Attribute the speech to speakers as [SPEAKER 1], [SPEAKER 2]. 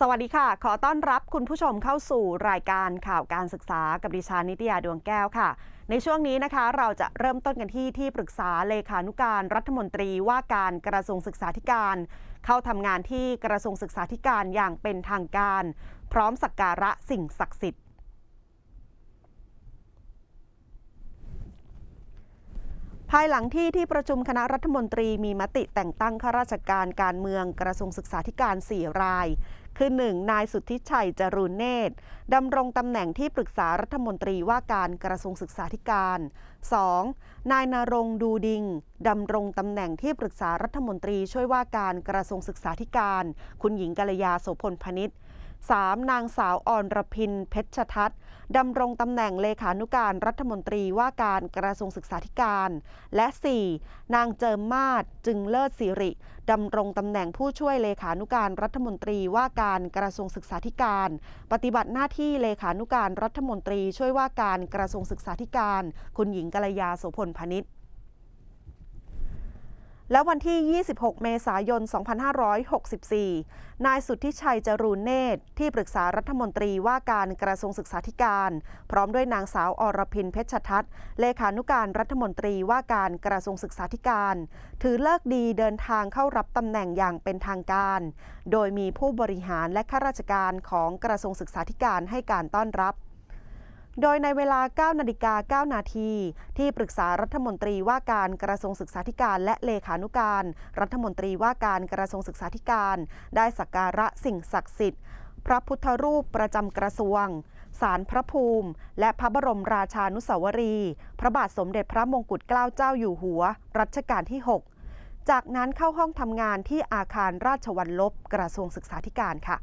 [SPEAKER 1] สวัสดีค่ะ ขอต้อนรับคุณผู้ชมเข้าสู่รายการข่าวการศึกษากับดิฉันนิตยาดวงแก้วค่ะ ในช่วงนี้นะคะเราจะเริ่มต้นกันที่ที่ปรึกษาเลขานุการรัฐมนตรีว่าการกระทรวงศึกษาธิการ เข้าทำงานที่กระทรวงศึกษาธิการอย่างเป็นทางการ พร้อมสักการะสิ่งศักดิ์สิทธิ์ภายหลังที่ที่ประชุมคณะรัฐมนตรีมีมติแต่งตั้งข้าราชการการเมืองกระทรวงศึกษาธิการ 4 ราย คือ 1. นายสุทธิชัยจรูนเนตรดำรงตำแหน่งที่ปรึกษารัฐมนตรีว่าการกระทรวงศึกษาธิการ 2. นายนรงดูดิงดำรงตำแหน่งที่ปรึกษารัฐมนตรีช่วยว่าการกระทรวงศึกษาธิการ คุณหญิงกัลยาโสพลพนิษฐ์ 3. นางสาวอรรพินเพชรทัศน์ดำรงตำแหน่งเลขานุการรัฐมนตรีว่าการกระทรวงศึกษาธิการ และ 4. นางเจิมมาศจึงเลิศสิริดำรงตำแหน่งผู้ช่วยเลขานุการรัฐมนตรีว่าการกระทรวงศึกษาธิการ ปฏิบัติหน้าที่เลขานุการรัฐมนตรีช่วยว่าการกระทรวงศึกษาธิการ คุณหญิงกัลยาโสพลพนิษฐ์ และวันที่ 26 เมษายน 2564 นายสุทธิชัยจรูนเนตร ที่ปรึกษารัฐมนตรีว่าการกระทรวงศึกษาธิการ พร้อมด้วยนางสาวอรพินเพชรทัศน์ เลขานุการรัฐมนตรีว่าการกระทรวงศึกษาธิการ ถือเลิกดีเดินทางเข้ารับตำแหน่งอย่างเป็นทางการ โดยมีผู้บริหารและข้าราชการของกระทรวงศึกษาธิการให้การต้อนรับ โดยในเวลา 9 นาฬิกา 9 นาที ที่ปรึกษารัฐมนตรีว่าการกระทรวงศึกษาธิการและเลขานุการ รัฐมนตรีว่าการกระทรวงศึกษาธิการ ได้สักการะสิ่งศักดิ์สิทธิ์ พระพุทธรูปประจำกระทรวงสารพระภูมิ และพระบรมราชานุสาวรี พระบาทสมเด็จพระมงกุฎเกล้าเจ้าอยู่หัว รัชกาลที่ 6 จากนั้นเข้าห้องทำงานที่อาคารราชวัลลบกระทรวงศึกษาธิการค่ะ